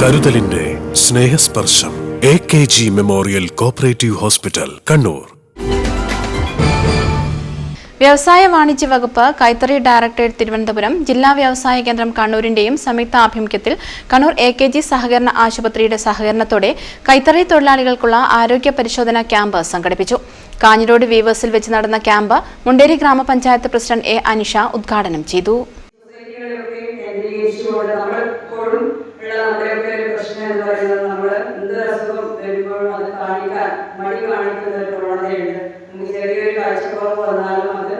കരുതലിന്റെ Snehasparsham A K G memorial cooperative hospital Kannur. വ്യവസായ വാണിജ്യ വകുപ്പ് കൈത്തറി ഡയറക്ടറേറ്റ് തിരുവനന്തപുരം ജില്ലാ വ്യവസായ കേന്ദ്രം കണ്ണൂരിന്റെയും സംയുക്ത ആഭിമുഖ്യത്തിൽ കണ്ണൂർ എ കെ ജി സഹകരണ ആശുപത്രിയുടെ സഹകരണത്തോടെ കൈത്തറി തൊഴിലാളികൾക്കുള്ള ആരോഗ്യ പരിശോധനാ ക്യാമ്പ് സംഘടിപ്പിച്ചു. കാഞ്ഞിരോട് വീവേഴ്സിൽ വെച്ച് നടന്ന ക്യാമ്പ് മുണ്ടേരി ഗ്രാമപഞ്ചായത്ത് പ്രസിഡന്റ് എ അനിഷ ഉദ്ഘാടനം ചെയ്തു. എന്ന് പറയുന്നത് നമ്മൾ എന്ത് അസുഖം വരുമ്പോഴും അത് കാണിക്കാൻ മടി കാണിക്കുന്ന ഒരു പ്രവണതയുണ്ട് നമുക്ക് ചെറിയൊരു കാഴ്ചക്കുറവ് വന്നാലും അത്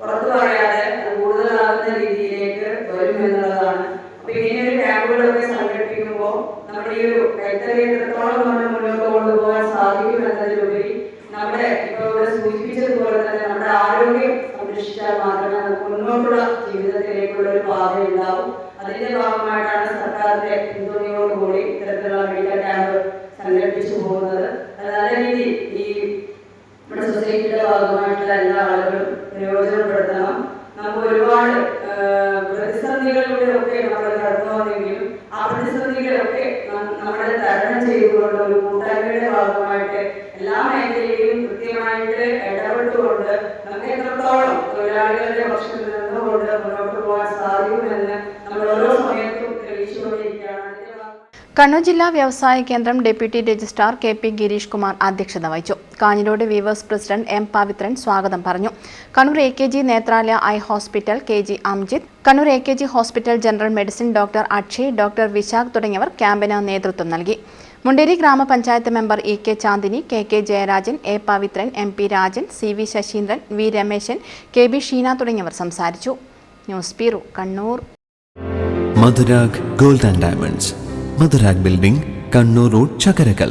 പുറത്തു പറയാതെ കൂടുതലാകുന്ന രീതിയിലേക്ക് വരും എന്നുള്ളതാണ്. അപ്പൊ ഇങ്ങനെയൊരു ക്യാമ്പുകളൊക്കെ സംഘടിപ്പിക്കുമ്പോൾ നമ്മുടെ ഈ ഒരു കൈത്തറി നമ്മൾ മുന്നോട്ട് കൊണ്ടുപോകാൻ സാധിക്കും എന്നതിലുപരി നമ്മുടെ ഇപ്പൊ ഇവിടെ സൂചിപ്പിച്ചതുപോലെ തന്നെ നമ്മുടെ ആരോഗ്യം സംരക്ഷിച്ചാൽ മാത്രമേ നമുക്ക് മുന്നോട്ടുള്ള ഒരു പാത ഉണ്ടാവും. അതിന്റെ ഭാഗമായിട്ടാണ് സർക്കാരിന്റെ പിന്തുണയോടുകൂടി ഇത്തരത്തിലുള്ള മെഡിക്കൽ ക്യാമ്പ് സംഘടിപ്പിച്ചു പോകുന്നത്. നല്ല രീതിയിൽ ഈ നമ്മുടെ സൊസൈറ്റിയുടെ ഭാഗമായിട്ടുള്ള എല്ലാ ആളുകളും പ്രയോജനപ്പെടുത്തണം. നമുക്ക് ഒരുപാട് പ്രതിസന്ധികളിലൂടെയൊക്കെ നമ്മൾ കടന്നു വന്നെങ്കിലും ആ പ്രതിസന്ധികളൊക്കെ നമ്മളെ തരണം ചെയ്തുകൊണ്ട് ഒരു കൂട്ടായ്മയുടെ ഭാഗമായിട്ട് എല്ലാ മേഖലയിലും കൃത്യമായിട്ട് ഇടപെട്ടുകൊണ്ട് നമുക്ക് എത്രത്തോളം തൊഴിലാളികളുടെ പക്ഷത്തിൽ നമ്മൾ ഓരോ സമയത്തും കണ്ണൂർ ജില്ലാ വ്യവസായ കേന്ദ്രം deputy registrar K P Girish Kumar അധ്യക്ഷത വഹിച്ചു. Kanhirode weavers president M Pavithran സ്വാഗതം പറഞ്ഞു. Kannur A K G Nethralaya eye hospital K G Amjith Kannur A K G hospital general medicine doctor Akshay doctor Vishakh തുടങ്ങിയവർ ക്യാമ്പിന് നേതൃത്വം നൽകി. മുണ്ടേരി ഗ്രാമപഞ്ചായത്ത് member E K Chandini K K Jayarajan A Pavithran M P Rajan C V Sasheendran V Rameshan K B Sheena തുടങ്ങിയവർ സംസാരിച്ചു. News bureau Kannur. Madhurag gold and diamonds. Madhurag building Kannur road Chakkarakkal.